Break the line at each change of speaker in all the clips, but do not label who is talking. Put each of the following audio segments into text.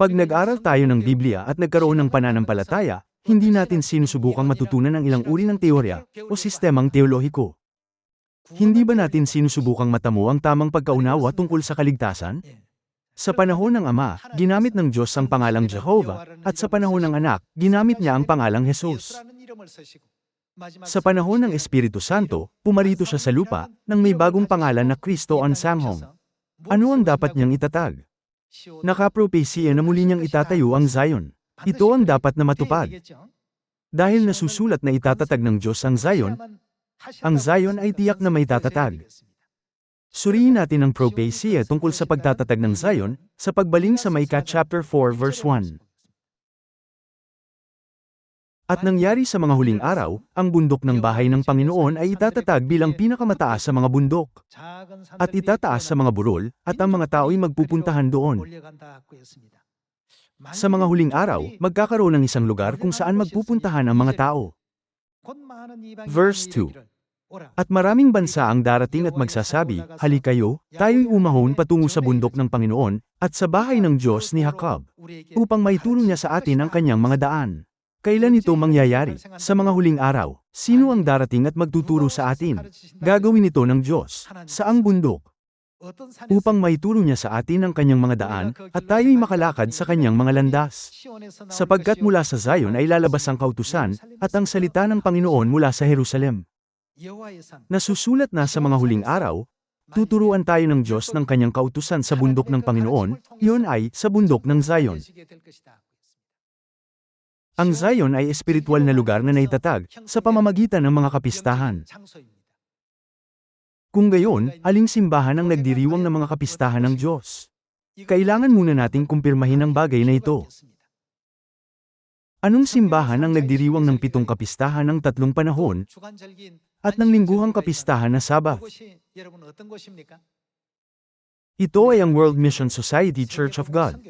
Pag nag-aral tayo ng Biblia at nagkaroon ng pananampalataya, hindi natin sinusubukang matutunan ang ilang uri ng teorya o sistemang teolohiko. Hindi ba natin sinusubukang matamo ang tamang pagkaunawa tungkol sa kaligtasan? Sa panahon ng Ama, ginamit ng Diyos ang pangalang Jehovah, at sa panahon ng Anak, ginamit niya ang pangalang Jesus. Sa panahon ng Espiritu Santo, pumarito siya sa lupa, nang may bagong pangalan na Kristo ang Sanghong. Ano ang dapat niyang itatag? Nakapropesya na muli niyang itatayo ang Zion. Ito ang dapat na matupad. Dahil nasusulat na itatatag ng Diyos ang Zion, ang Zion ay tiyak na may tatatag. Suriin natin ang propesya tungkol sa pagtatatag ng Zion, sa pagbaling sa Micah chapter 4 verse 1. At nangyari sa mga huling araw, ang bundok ng bahay ng Panginoon ay itatatag bilang pinakamataas sa mga bundok, at itataas sa mga burol, at ang mga tao'y magpupuntahan doon. Sa mga huling araw, magkakaroon ng isang lugar kung saan magpupuntahan ang mga tao. Verse 2. At maraming bansa ang darating at magsasabi, Hali kayo, tayo'y umahon patungo sa bundok ng Panginoon, at sa bahay ng Diyos ni Jacob, upang maituro niya sa atin ang kanyang mga daan. Kailan ito mangyayari? Sa mga huling araw. Sino ang darating at magtuturo sa atin? Gagawin ito ng Diyos. Saang bundok? Upang maituro niya sa atin ang kanyang mga daan, at tayo'y makalakad sa kanyang mga landas. Sapagkat mula sa Zion ay lalabas ang kautusan, at ang salita ng Panginoon mula sa Jerusalem. Nasusulat na sa mga huling araw, tuturuan tayo ng Diyos ng kanyang kautusan sa bundok ng Panginoon, yun ay, sa bundok ng Zion. Ang Zion ay espiritual na lugar na naitatag, sa pamamagitan ng mga kapistahan. Kung gayon, aling simbahan ang nagdiriwang ng mga kapistahan ng Diyos? Kailangan muna nating kumpirmahin ang bagay na ito. Anong simbahan ang nagdiriwang ng pitong kapistahan ng tatlong panahon, at ng lingguhang kapistahan na Sabath? Ito ay ang World Mission Society Church of God.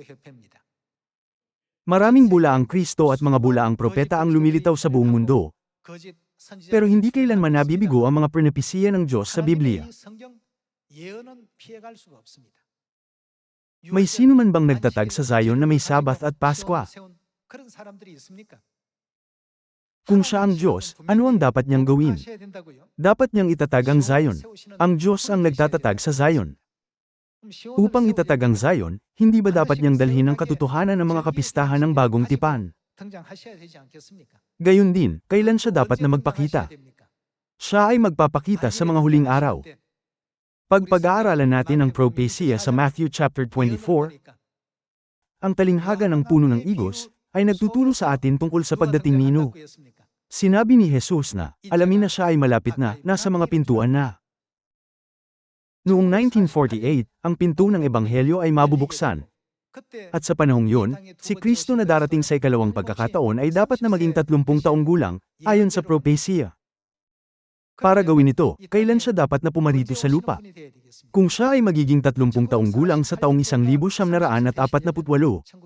Maraming bulaang Kristo at mga bulaang propeta ang lumilitaw sa buong mundo, pero hindi kailanman nabibigo ang mga prenepisiya ng Diyos sa Biblia. May sino man bang nagtatag sa Zion na may Sabath at Paskwa? Kung siya ang Diyos, ano ang dapat niyang gawin? Dapat niyang itatag ang Zion. Ang Diyos ang nagtatatag sa Zion. Upang itatag ang Zion, hindi ba dapat niyang dalhin ang katotohanan ng mga kapistahan ng bagong tipan? Gayon din, kailan siya dapat na magpakita? Siya ay magpapakita sa mga huling araw. Pag pag-aaralan natin ang propesya sa Matthew chapter 24, ang talinghaga ng puno ng igos ay nagtuturo sa atin tungkol sa pagdating ni Nuh. Sinabi ni Jesus na, alamin na siya ay malapit na, nasa mga pintuan na. Noong 1948, ang pinto ng Ebanghelyo ay mabubuksan. At sa panahong yun, si Kristo na darating sa ikalawang pagkakataon ay dapat na maging 30 taong gulang, ayon sa propesya. Para gawin ito, kailan siya dapat na pumarito sa lupa? Kung siya ay magiging 30 taong gulang sa taong 1948,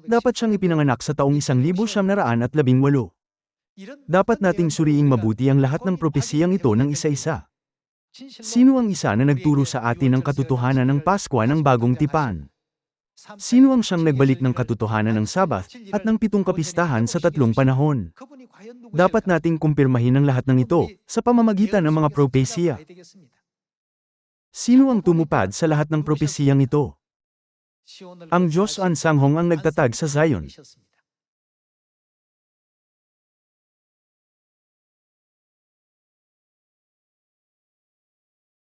dapat siyang ipinanganak sa taong 1918. Dapat nating suriing mabuti ang lahat ng propesiyang ito ng isa-isa. Sino ang isa na nagturo sa atin ng katotohanan ng Paskwa ng bagong tipan? Sino ang siyang nagbalik ng katotohanan ng Sabath at ng pitong kapistahan sa tatlong panahon? Dapat nating kumpirmahin ang lahat ng ito sa pamamagitan ng mga propesya. Sino ang tumupad sa lahat ng propesiyang ito? Ang Diyos ang Sanghong ang nagtatag sa Zion.